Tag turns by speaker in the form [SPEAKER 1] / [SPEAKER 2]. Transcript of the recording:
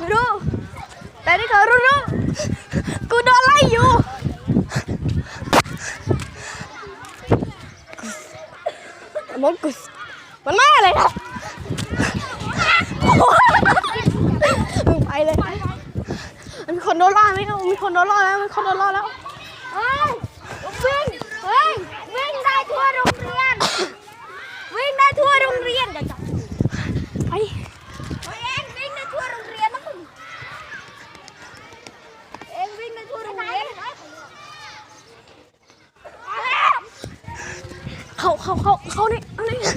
[SPEAKER 1] ไม่รู้แต่นี่เขารู้รู้กูโดนไล่อยู่มอนกุสมันมาเลยครับมึงไปเลย มันมีคนโดนล่อไหมครับมีคนโดนล่อแล้วมีคนโดนล่อแล้ว เขาเขาเขาเขาเนี่ยเนี่ย